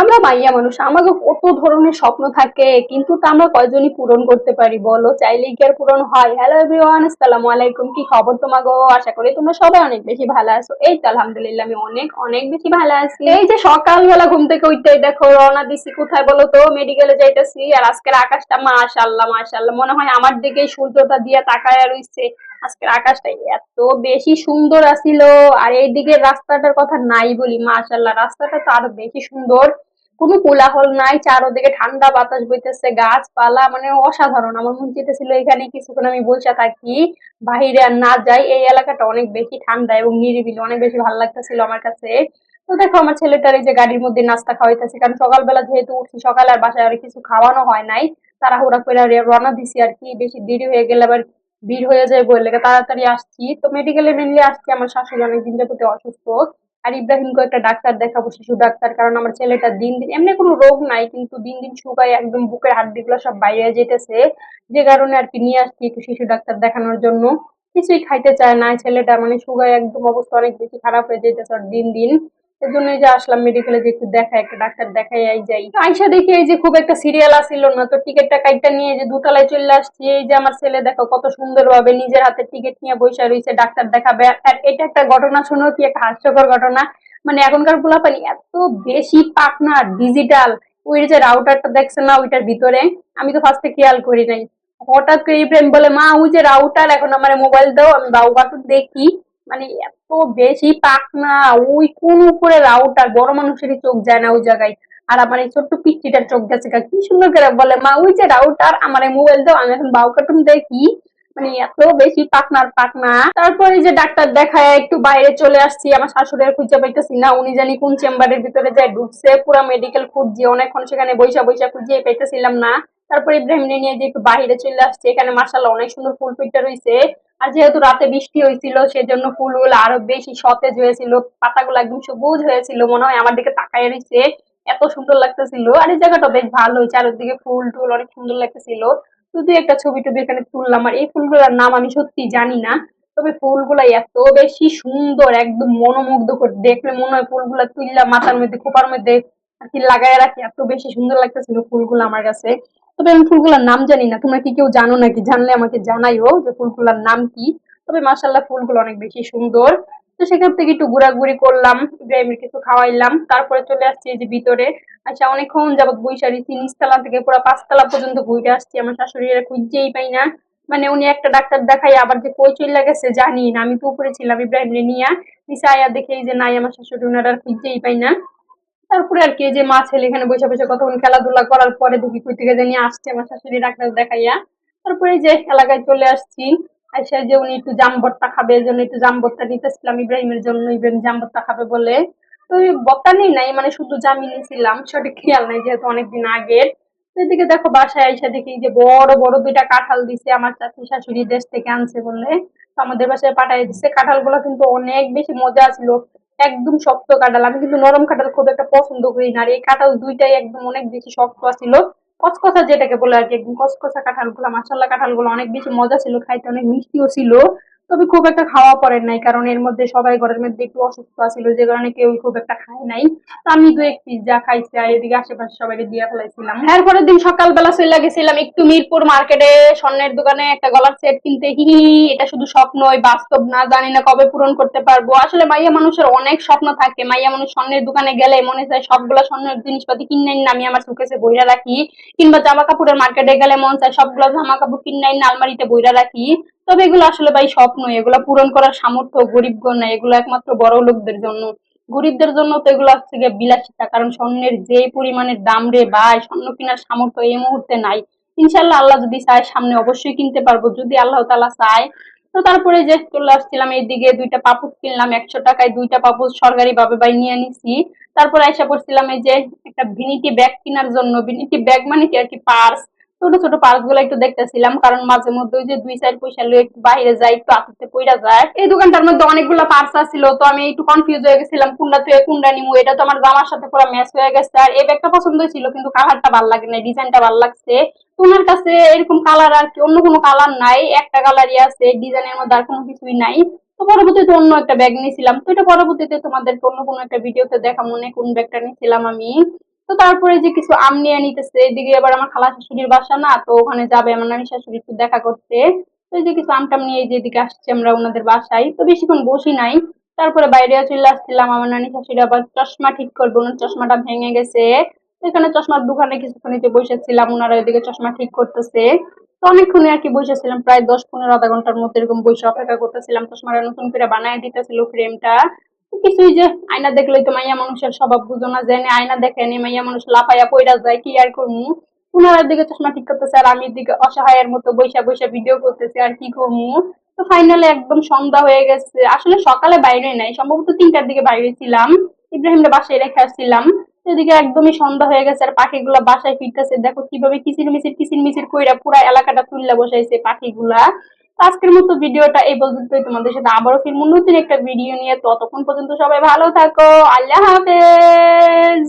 আমরা মাইয়া মানুষ, আমাকে কত ধরনের স্বপ্ন থাকে, কিন্তু তা আমরা কয়জনই পূরণ করতে পারি বলো? চাইলে কি আর পূরণ হয়? হ্যালো এভরিওয়ান আসসালামু আলাইকুম, কি খবর তোমাগো? আশা করি তোমরা সবাই অনেক বেশি ভালো আছো। এই তো আলহামদুলিল্লাহ, আমি অনেক অনেক বেশি ভালো আছি। এই যে সকালবেলা ঘুম থেকে উঠতেই দেখো, রওনা দিছি, কোথায় বলো তো? মেডিকেলে যাইতেছি, আর আজকের আকাশটা মাশাআল্লাহ মাশাআল্লাহ, মনে হয় আমার দিকেই সূর্যটা দিয়ে তাকায় রইছে। আজকের আকাশটা এত বেশি সুন্দর আছিল, আর এই দিকের রাস্তাটার কথা নাই বলি, মাশাআল্লাহ, রাস্তাটা তো আরও বেশি সুন্দর। কোনো কোলাহল নাই, চারোদিকে ঠান্ডা বাতাস বইতেছে, গাছপালা মানে অসাধারণ। আমার মন চেতেছিল এখানে কিছুক্ষণ আমি বসে থাকি, বাহিরে আর না যাই। এই এলাকাটা অনেক বেশি ঠান্ডা এবং নিরিবিলি, অনেক বেশি ভালো লাগতেছিল আমার কাছে। তো দেখো, আমার ছেলেটার এই যে গাড়ির মধ্যে নাস্তা খাওয়াইতেছে, কারণ সকালবেলা যেহেতু উঠছি, সকালে আর বাসায় আর কিছু খাওয়ানো হয় নাই। তাড়াহুড়া করে রওনা দিছি আর কি, বেশি দেরি হয়ে গেলে আবার ভিড় হয়ে যায় বলে তাড়াতাড়ি আসছি। তো মেডিকেলে মেনলি আসছি, আমার শাশুড়ি অনেকদিন যাবতে অসুস্থ। আর ইব্রাহিমকে একটা ডাক্তার দেখাবো, শিশু ডাক্তার, কারণ আমার ছেলেটা দিন দিন এমনি কোনো রোগ নাই, কিন্তু দিন দিন শুকায়, একদম বুকের হাড্ডিগুলো সব বাইরে যেতেছে। যে কারণে আর কি নিয়ে আসছি একটু শিশু ডাক্তার দেখানোর জন্য। কিছুই খাইতে চায় না, ছেলেটা মানে সুগায় একদম অবস্থা অনেক বেশি খারাপ হয়ে যেতেছে দিন দিন। এর জন্যই যে আসলাম মেডিকেলে যে একটু দেখাই একটা ডাক্তার দেখাই যাই। আইসা দেখি এই যে খুব একটা সিরিয়াল আসিল না, তো টিকিটটা কাইটটা নিয়ে যে দুতলায় চলে আসছি, এই যে আমার ছেলে দেখো কত সুন্দর ভাবে নিজের হাতে টিকিট নিয়ে বসে রয়েছে ডাক্তার দেখাবে। আর এটা একটা ঘটনা, শুনো কি একটা হাস্যকর ঘটনা। মানে এখনকার পোলাপানি এত বেশি পাকনা ডিজিটাল ওই যে রাউটারটা দেখছে না ওইটার ভিতরে? আমি তো ফার্স্টে খেয়াল করি নাই। হঠাৎ করে ইব্রাহিম বলে, মা, ওই যে রাউটার এখন আমার মোবাইল দাও, আমি বাবু দেখি। মানে এত বেশি পাকনা ওই কোন উপরে রাউটার বড় মানুষেরই চোখ যায় না ওই জায়গায়। আর আমার এই ছোট্ট পিচ্চিটার চোখ গেছে কি সুন্দর করে বলে, মা, ওই যে রাউটার আমার এই মোবাইল দাও, আমি এখন বাউ কার্টুন দেখি। মানে এত বেশি পাকনার পাকনা তারপরে যে ডাক্তার দেখায়, একটু বাইরে চলে আসছি, আমার শাশুড়ের খুঁজে পাইতেছি না, উনি জানি কোন চেম্বারের ভিতরে যায়, ঢুকছে, পুরো মেডিকেল খুঁজছি, অনেকক্ষণ সেখানে বৈশা বৈশা খুঁজিয়ে পাইতেছিলাম না। তারপরে ইব্রাহিম নিয়ে যে একটু বাইরে চলে আসছে, এখানে মার্শাল্লাহ অনেক সুন্দর ফুল ফিটটা রয়েছে আর যেহেতু রাতে বৃষ্টি হয়েছিল, সেজন্য ফুলগুলো আরও বেশি সতেজ হয়েছিল, পাতাগুলো একদম সবুজ হয়েছিল, মনে হয় আমার দিকে তাকাই রয়েছে। এত সুন্দর লাগতেছিল। আর এই জায়গাটা বেশ ভালো চারদিকে ফুল টুল অনেক সুন্দর লাগতেছিল। শুধু একটা ছবি টবি এখানে তুললাম, আর এই ফুলগুলোর নাম আমি সত্যি জানি না, তবে ফুলগুলা এত বেশি সুন্দর, একদম মনোমুগ্ধ করে দেখলে মনে হয় ফুলগুলা তুললাম মাথার মধ্যে, খোপার মধ্যে আর কি লাগাই রাখি, এত বেশি সুন্দর লাগতেছিল ফুলগুলো আমার কাছে। তবে আমি ফুলগুলোর নাম জানি না। তোমরা কি কেউ জানো নাকি? জানলে আমাকে জানাইও যে ফুলগুলোর নাম কি। তবে মাসাল্লাহ ফুলগুলো অনেক বেশি সুন্দর। তো সেখান থেকে একটু ঘোরাঘুরি করলাম, ইব্রাহিমের কিছু খাওয়াইলাম। তারপরে চলে আসছি এই যে ভিতরে। আচ্ছা অনেকক্ষণ যাবত বৈশারি নিচতলা থেকে পুরো পাঁচতলা পর্যন্ত ঘুরে আসছি। আমার শাশুড়িরা খুঁজছেই পাই না। মানে উনি একটা ডাক্তার দেখাই, আবার যে কই চলে গেছে জানি না। আমি তো উপরে ছিলাম ইব্রাহিম নিয়ে। নিচে আয়া দেখে এই যে নাই, আমার শাশুড়ি ওনারা খুঁজছেই পাই না। তারপরে আর কি যে মা ছেলে এখানে বসে বসে কতক্ষণ খেলাধুলা করার পরে দেখি কই থেকে জানি আসছে আমার শাশুড়ি, ডাক্তার দেখাইয়া। তারপরে যে এলাকায় চলে আসছি, আইসা যে উনি একটু জাম ভর্তা খাবে, এই জন্য একটু জাম ভর্তা নিতেছিলাম ইব্রাহিমের জন্য, ইব্রাহিম জাম ভর্তা খাবে বলে। তো ওই ভর্তা নেই নাই মানে শুধু জামি নিয়েছিলাম সঠিক খেয়াল নাই যেহেতু অনেকদিন আগের। এদিকে দেখো বাসায় আইসা দেখি যে বড় বড় দুইটা কাঁঠাল দিছে, আমার চাচি শাশুড়ি দেশ থেকে আনছে বলে। তো আমাদের বাসায় পাঠাই দিচ্ছে কাঁঠালগুলো কিন্তু অনেক বেশি মজা ছিল। একদম শক্ত কাঁঠাল। আমি কিন্তু নরম কাঁঠাল খুব একটা পছন্দ করি না। আর এই কাঁঠাল দুইটাই একদম অনেক বেশি শক্ত ছিল। কচকচা যেটাকে বলে আর কি, একদম কচকচা কাঁঠালগুলো মাসাল্লা কাঁঠালগুলো অনেক বেশি মজা ছিল, খাইতে অনেক মিষ্টিও ছিল। তবে খুব একটা খাওয়া পড়েন নাই, কারণ এর মধ্যে সবাই ঘরের মধ্যে একটু অসুস্থ আছিল, যে কারণে কেউ খুব একটা খায় নাই। আমি দু এক যা খাইছি, আর এদিকে আশেপাশে সবাই দিয়ে ফেলাইছিলাম। এরপরের দিন সকালবেলা চলে গেছিলাম একটু মিরপুর মার্কেটে, স্বর্ণের দোকানে একটা গলার সেট কিনতে। হি এটা শুধু স্বপ্নই বাস্তব না, জানি না কবে পূরণ করতে পারব। আসলে মাইয়া মানুষের অনেক স্বপ্ন থাকে। মাইয়া মানুষ স্বর্ণের দোকানে গেলে মনে চায় সবগুলো স্বর্ণের জিনিসপাতি কিনে না, আমি আমার সুকেসে বইরা রাখি। কিংবা জামা কাপড়ের মার্কেটে গেলে মন চায় সবগুলো জামা কাপড় কিনে না, আলমারিতে বইরা রাখি। তবে এগুলো আসলে ভাই স্বপ্ন এগুলো পূরণ করার সামর্থ্য গরিবগণ না এগুলো একমাত্র বড় লোকদের জন্য। গরিবদের জন্য তো এগুলো হচ্ছে গিয়ে বিলাসিতা, কারণ স্বর্ণের যে পরিমাণের দাম রে ভাই, স্বর্ণ কেনার সামর্থ্য এই মুহূর্তে নাই। ইনশাল্লাহ আল্লাহ যদি চায় সামনে অবশ্যই কিনতে পারব। যদি আল্লাহ তালা চায়, তো তারপরে যে চলে আসছিলাম এইদিকে দুইটা পাপুস কিনলাম, একশো টাকায় দুইটা পাপুস সরকারি ভাবে বাই নিয়ে নিছি। তারপর এসে করছিলাম এই যে একটা ভিনিটি ব্যাগ কেনার জন্য। ভিনিটি ব্যাগ মানে কি আর কি, পার্স। ছোট ছোট পার্কগুলো একটু দেখতেছিলাম, কারণ মাঝে মধ্যে ওই যে দুই সাইড পয়সা লুয়ে একটু বাইরে যাই, একটু আতুতে পইরা যায়। এই দোকানটার মধ্যে অনেকগুলো পার্স ছিল তো আমি একটু কনফিউজ হয়ে গেছিলাম, কোনটা তুই কোনটা নিমু এটা তো আমার জামার সাথে পুরো ম্যাচ হয়ে গেছে। আর এই ব্যাগটা পছন্দ ছিল কিন্তু কালারটা ভালো লাগে না ডিজাইনটা ভালো লাগছে। তোমার কাছে এরকম কালার আর কি, অন্য কোনো কালার নাই, একটা কালারই আছে ডিজাইনের মধ্যে আর কোনো কিছুই নাই। তো পরবর্তীতে অন্য একটা ব্যাগ নিয়েছিলাম, তো এটা পরবর্তীতে তোমাদের অন্য কোনো একটা ভিডিওতে দেখা মনে কোন ব্যাগটা নিয়েছিলাম আমি। তো তারপরে যে কিছু আম নিয়ে নিতেছে, এদিকে আবার আমার খালা শাশুড়ির বাসা না, তো ওখানে যাবে আমার নানি শাশুড়ি একটু দেখা করতে। তো এই যে কিছু আম টাম নিয়ে যেদিকে আসছি আমরা ওনাদের বাসায়। তো বেশিক্ষণ বসি নাই। তারপরে বাইরে চলে আসছিলাম, আমার নানি শাশুড়ি আবার চশমা ঠিক করব, ওনার চশমাটা ভেঙে গেছে। এখানে চশমার দোকানে কিছুক্ষণ যে বসেছিলাম, ওনারা এদিকে চশমা ঠিক করতেছে। তো অনেকক্ষণে আর কি বসেছিলাম, প্রায় দশ পনেরো আধা ঘণ্টার মধ্যে এরকম বসে অপেক্ষা করতেছিলাম, চশমাটা নতুন করে বানায় দিতেছিল ফ্রেমটা কিছুই যে আয়না দেখলেই তো মাইয়া মানুষের স্বভাব বুঝো না জানে আয়না দেখেনি মাইয়া মানুষ লাফাইয়া পইরা যায়, কি আর করমু? ওনার দিকে চশমা ঠিক করতেছে আর আমি দিকে অসহায়ের মতো বৈশা বৈশা ভিডিও করতেছি, আর কি করমু? তো ফাইনালি একদম সন্ধ্যা হয়ে গেছে। আসলে সকালে বাইরে নাই, সম্ভবত তিনটার দিকে বাইরে ছিলাম, ইব্রাহিমরা বাসায় রেখে আসছিলাম। এদিকে একদমই সন্ধ্যা হয়ে গেছে আর পাখিগুলা বাসায় ফিরতেছে। দেখো কীভাবে কিচির মিচির কিচির মিচির কইরা পুরা এলাকাটা তুললা বসাইছে পাখিগুলা। আজকের মতো ভিডিওটা এই পর্যন্তই। তোমাদের সাথে আবারও ফিরবো নতুন একটা ভিডিও নিয়ে। ততক্ষণ পর্যন্ত সবাই ভালো থাকো। আল্লাহ হাফেজ।